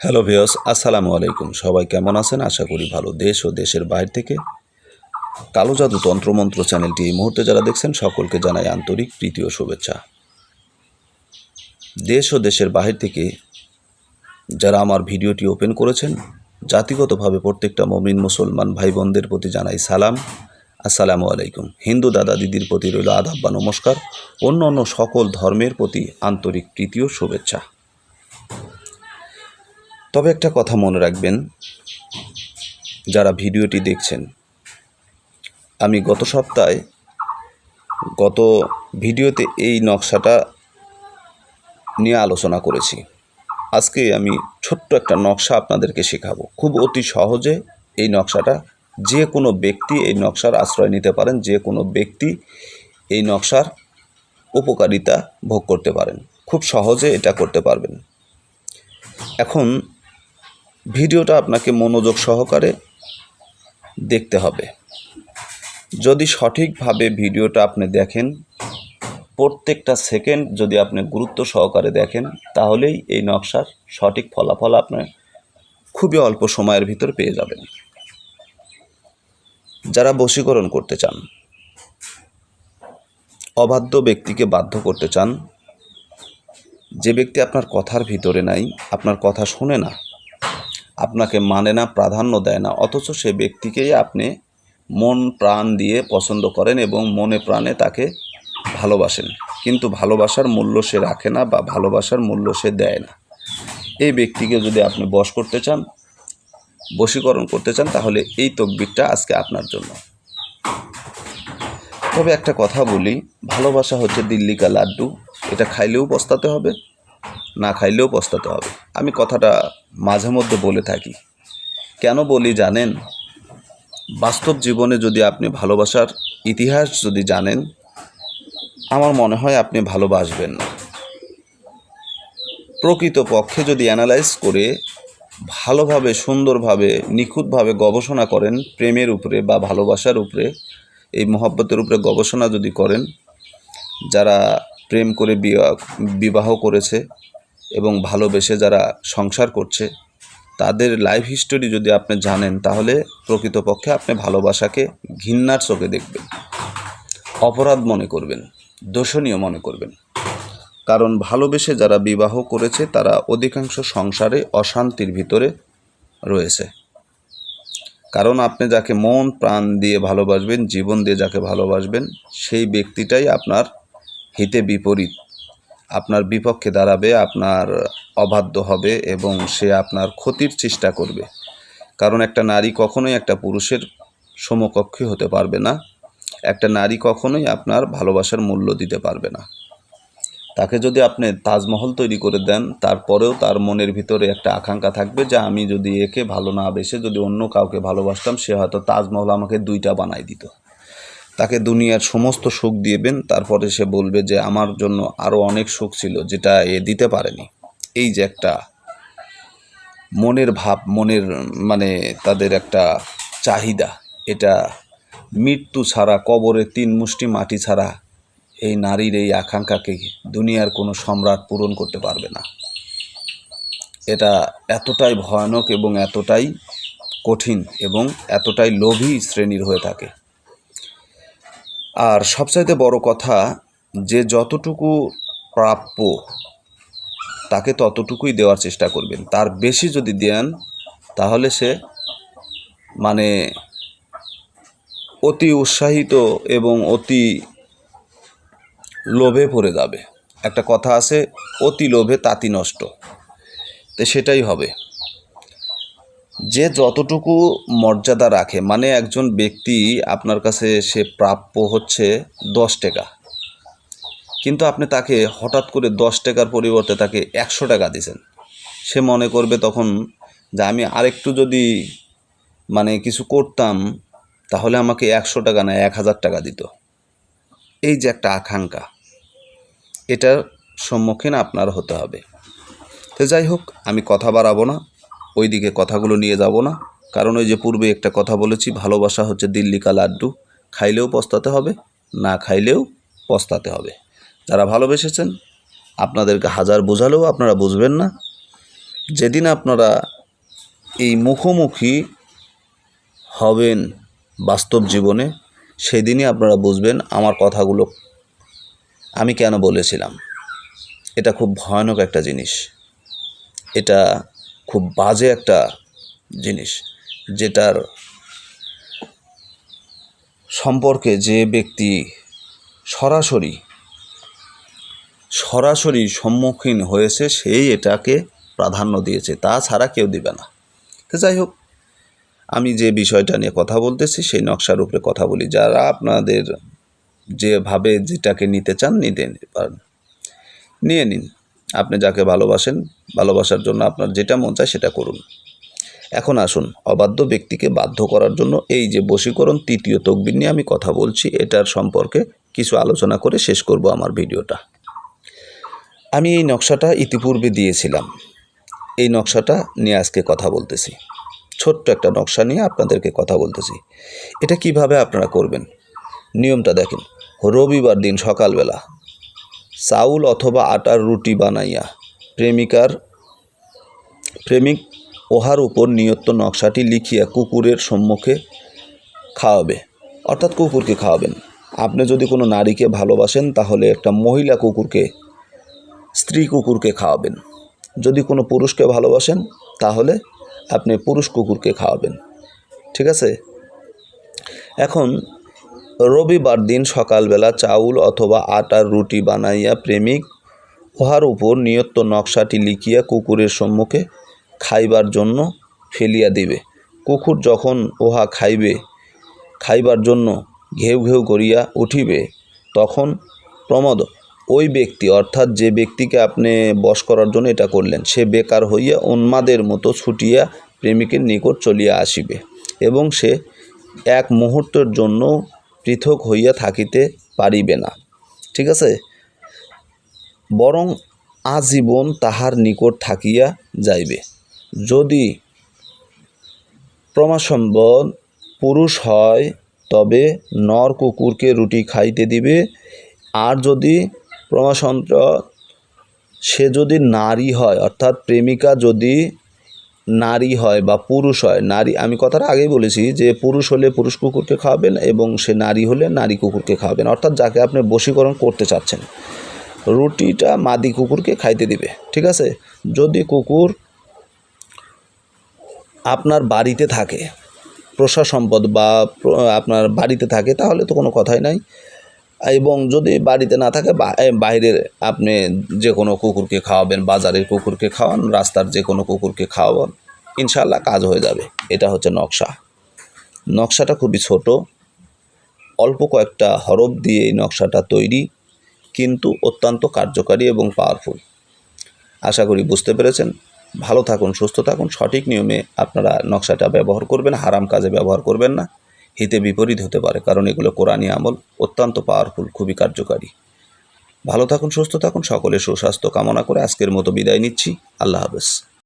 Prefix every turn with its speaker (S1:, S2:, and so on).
S1: Hello ভিওস আসসালামু আলাইকুম। সবাই কেমন আছেন? আশা করি ভালো। দেশ ও দেশের বাইরে থেকে কালো জাদু তন্ত্রমন্ত্র চ্যানেলটি এই মুহূর্তে যারা দেখছেন, সকলকে জানাই আন্তরিক ও শুভেচ্ছা। দেশ ও দেশের বাহির থেকে যারা আমার ভিডিওটি ওপেন করেছেন, জাতিগতভাবে প্রত্যেকটা মমিন মুসলমান ভাই বোনদের প্রতি জানাই সালাম। আসসালামু আলাইকুম। হিন্দু দাদা দিদির প্রতি রইল আদাব বা নমস্কার। অন্য অন্য সকল ধর্মের প্রতি আন্তরিক ও শুভেচ্ছা। তবে একটা কথা মনে রাখবেন, যারা ভিডিওটি দেখছেন। আমি গত সপ্তাহে গত ভিডিওতে এই নকশাটা নিয়ে আলোচনা করেছি। আজকে আমি ছোট্ট একটা নকশা আপনাদেরকে শেখাবো। খুব অতি সহজে এই নকশাটা যে কোনো ব্যক্তি এই নকশার আশ্রয় নিতে পারেন, যে কোনো ব্যক্তি এই নকশার উপকারিতা ভোগ করতে পারেন। খুব সহজে এটা করতে পারবেন। এখন ভিডিওটা আপনাকে মনোযোগ সহকারে দেখতে হবে। যদি সঠিকভাবে ভিডিওটা আপনি দেখেন, প্রত্যেকটা সেকেন্ড যদি আপনি গুরুত্ব সহকারে দেখেন, তাহলেই এই নকশার সঠিক ফলাফল আপনি খুবই অল্প সময়ের ভিতর পেয়ে যাবেন। যারা বশীকরণ করতে চান, অবাধ্য ব্যক্তিকে বাধ্য করতে চান, যে ব্যক্তি আপনার কথার ভিতরে নাই, আপনার কথা শুনে না আপনাকে মানে না, প্রাধান্য দেয় না। অথচ সে ব্যক্তিকেই আপনি মন প্রাণ দিয়ে পছন্দ করেন এবং মনে প্রাণে তাকে ভালোবাসেন। কিন্তু ভালোবাসার মূল্য সে রাখে না বা ভালোবাসার মূল্য সে দেয় না। এই ব্যক্তিকে যদি আপনি বশ করতে চান, বশীকরণ করতে চান, তাহলে এই তকবিরটা আজকে আপনার জন্য। তবে একটা কথা বলি, ভালোবাসা হচ্ছে দিল্লিকা লাড্ডু। এটা খাইলেও পস্তাতে হবে না খাইলেও পস্তাতে হবে। আমি কথাটা মাঝে মধ্যে বলে থাকি। কেন বলি জানেন? বাস্তব জীবনে যদি আপনি ভালোবাসার ইতিহাস যদি জানেন, আমার মনে হয় আপনি ভালোবাসবেন না। প্রকৃত পক্ষে যদি অ্যানালাইজ করে ভালোভাবে, সুন্দরভাবে, নিখুঁতভাবে গবেষণা করেন, প্রেমের উপরে বা ভালোবাসার উপরে, এই মহব্বতের উপরে গবেষণা যদি করেন, যারা প্রেম করে বিবাহ করেছে এবং ভালোবেসে যারা সংসার করছে, তাদের লাইফ হিস্টোরি যদি আপনি জানেন, তাহলে প্রকৃতপক্ষে আপনি ভালোবাসাকে ঘৃণার চোখে দেখবেন। অপরাধ মনে করবেন, দোষণীয় মনে করবেন। কারণ ভালোবেসে যারা বিবাহ করেছে, তারা অধিকাংশ সংসারে অশান্তির ভিতরে রয়েছে। কারণ আপনি যাকে মন, প্রাণ দিয়ে ভালোবাসবেন, জীবন দিয়ে যাকে ভালোবাসবেন, সেই ব্যক্তিটাই আপনার হিতে বিপরীত। আপনার বিপক্ষে দাঁড়াবে, আপনার অবাধ্য হবে এবং সে আপনার ক্ষতির চেষ্টা করবে। কারণ একটা নারী কখনোই একটা পুরুষের সমকক্ষে হতে পারবে না। একটা নারী কখনোই আপনার ভালোবাসার মূল্য দিতে পারবে না। তাকে যদি আপনি তাজমহল তৈরি করে দেন, তারপরেও তার মনের ভিতরে একটা আকাঙ্ক্ষা থাকবে যে আমি যদি একে ভালো না বেসে যদি অন্য কাউকে ভালোবাসতাম, সে হয়তো তাজমহল আমাকে দুইটা বানাই দিত। তাকে দুনিয়ার সমস্ত সুখ দিয়েবেন তারপরে সে বলবে যে আমার জন্য আরও অনেক সুখ ছিল যেটা এ দিতে পারেনি। এই যে একটা মনের ভাব, মনের মানে তাদের একটা চাহিদা, এটা মৃত্যু ছাড়া, কবরে তিন মুষ্টি মাটি ছাড়া এই নারীর এই আকাঙ্ক্ষাকে দুনিয়ার কোনো সম্রাট পূরণ করতে পারবে না। এটা এতটাই ভয়ানক এবং এতটাই কঠিন এবং এতটাই লোভী শ্রেণির হয়ে থাকে। আর সবচাইতে বড় কথা, যে যতটুকু প্রাপ্য, তাকে ততটুকুই দেওয়ার চেষ্টা করবেন। তার বেশি যদি দেন, তাহলে সে মানে অতি উৎসাহিত এবং অতি লোভে পড়ে যাবে। একটা কথা আছে, অতি লোভে তাঁতি নষ্ট। তো সেটাই হবে। যে যতটুকু মর্যাদা রাখে মানে একজন ব্যক্তি আপনার কাছে সে প্রাপ্য হচ্ছে দশ টাকা। কিন্তু আপনি তাকে হঠাৎ করে দশ টাকার পরিবর্তে তাকে একশো টাকা দিয়েছেন। সে মনে করবে তখন যে আমি আরেকটু যদি মানে কিছু করতাম, তাহলে আমাকে একশো টাকা না, এক হাজার টাকা দিত। এই যে একটা আকাঙ্ক্ষা, এটার সম্মুখীন আপনার হতে হবে। তো যাই হোক, আমি কথা বাড়াবো না। ওই দিকে কথাগুলো নিয়ে যাব না। কারণ ওই যে পূর্বে একটা কথা বলেছি, ভালোবাসা হচ্ছে দিল্লি কা লাড্ডু। খাইলেও পস্তাতে হবে, না খাইলেও পস্তাতে হবে। যারা ভালোবেসেছেন, আপনাদেরকে হাজার বোঝালেও আপনারা বুঝবেন না। যেদিন আপনারা এই মুখোমুখি হবেন বাস্তব জীবনে, সেদিনই আপনারা বুঝবেন আমার কথাগুলো আমি কেন বলেছিলাম। এটা খুব ভয়ানক একটা জিনিস। এটা খুব বাজে একটা জিনিস, যেটার সম্পর্কে যে ব্যক্তি সরাসরি সরাসরি সম্মুখীন হয়েছে, সেই এটাকে প্রাধান্য দিয়েছে। তাছাড়া কেউ দিবে না। তো যাই হোক, আমি যে বিষয়টা নিয়ে কথা বলতেছি, সেই নকশার উপরে কথা বলি। যারা আপনাদের যেভাবে যেটাকে নিতে চান নিতে পারেন নিয়ে নিন। আপনি যাকে ভালোবাসেন, ভালোবাসার জন্য আপনার যেটা মন চায় সেটা করুন। এখন আসুন, অবাধ্য ব্যক্তিকে বাধ্য করার জন্য এই যে বশীকরণ তৃতীয় তকবির নিয়ে আমি কথা বলছি, এটার সম্পর্কে কিছু আলোচনা করে শেষ করব আমার ভিডিওটা। আমি এই নকশাটা ইতিপূর্বে দিয়েছিলাম। এই নকশাটা নিয়ে আজকে কথা বলতেছি। ছোট্ট একটা নকশা নিয়ে আপনাদেরকে কথা বলতেছি। এটা কীভাবে আপনারা করবেন? নিয়মটা দেখেন। রবিবার দিন সকালবেলা চাউল অথবা আটার রুটি বানাইয়া প্রেমিকার, প্রেমিক ওহার উপর নিয়ত নকশাটি লিখিয়া কুকুরের সম্মুখে খাওয়াবে। অর্থাৎ কুকুরকে খাওয়াবেন। আপনি যদি কোনো নারীকে ভালোবাসেন, তাহলে একটা মহিলা কুকুরকে, স্ত্রী কুকুরকে খাওয়াবেন। যদি কোনো পুরুষকে ভালোবাসেন, তাহলে আপনি পুরুষ কুকুরকে খাওয়াবেন। ঠিক আছে? এখন রবিবার দিন সকালবেলা চাউল অথবা আটার রুটি বানাইয়া প্রেমিক উহার উপর নিয়ত নকশাটি লিখিয়া কুকুরের সম্মুখে খাইবার জন্য ফেলিয়া দিবে। কুকুর যখন উহা খাইবে, খাইবার জন্য ঘেউ ঘেউ করিয়া উঠিবে, তখন প্রমোদ, ওই ব্যক্তি, অর্থাৎ যে ব্যক্তিকে আপনি বশ করার জন্য এটা করলেন, সে বেকার হইয়া উন্মাদের মতো ছুটিয়া প্রেমিকের নিকট চলিয়া আসিবে এবং সে এক মুহূর্তের জন্য পৃথক হইয়া থাকিতে পারিবে না। ঠিক আছে? বরং আজীবন তাহার নিকট থাকিয়া যাইবে। যদি প্রমাসম্বদ পুরুষ হয়, তবে নর কুকুরকে রুটি খাইতে দিবে। আর যদি প্রমাসন্ত্র সে যদি নারী হয়, অর্থাৎ প্রেমিকা যদি নারী হয় বা পুরুষ হয়, নারী, আমি কথাটা আগেই বলেছি যে পুরুষ হলে পুরুষ কুকুরকে খাওয়াবেন এবং সে নারী হলে নারী কুকুরকে খাওয়াবেন। অর্থাৎ যাকে আপনি বশীকরণ করতে চাচ্ছেন, রুটিটা মাদি কুকুরকে খাইতে দিবে, ঠিক আছে? যদি কুকুর আপনার বাড়িতে থাকে প্রশা সম্পদ বা আপনার বাড়িতে থাকে, তাহলে তো কোনো কথাই নাই। এবং যদি বাড়িতে না থাকে বাইরের আপনি যে কোনো কুকুরকে খাওয়াবেন, বাজারের কুকুরকে খাওয়ান, রাস্তার যে কোনো কুকুরকে খাওয়ান ইনশাল্লাহ কাজ হয়ে যাবে। এটা হচ্ছে নকশা। নকশাটা খুবই ছোট। অল্প কয়েকটা হরফ দিয়ে এই নকশাটা তৈরি, কিন্তু অত্যন্ত কার্যকারী এবং পাওয়ারফুল আশা করি বুঝতে পেরেছেন। ভালো থাকুন, সুস্থ থাকুন। সঠিক নিয়মে আপনারা নকশাটা ব্যবহার করবেন। হারাম কাজে ব্যবহার করবেন না। হিতে বিপরীত হতে পারে, কারণ এগুলো কোরআনী আমল, অত্যন্ত পাওয়ারফুল খুবই কার্যকারী। ভালো থাকুন, সুস্থ থাকুন সকলে সুস্বাস্থ্য কামনা করে আজকের মতো বিদায় নিচ্ছি। আল্লাহ হাফেজ।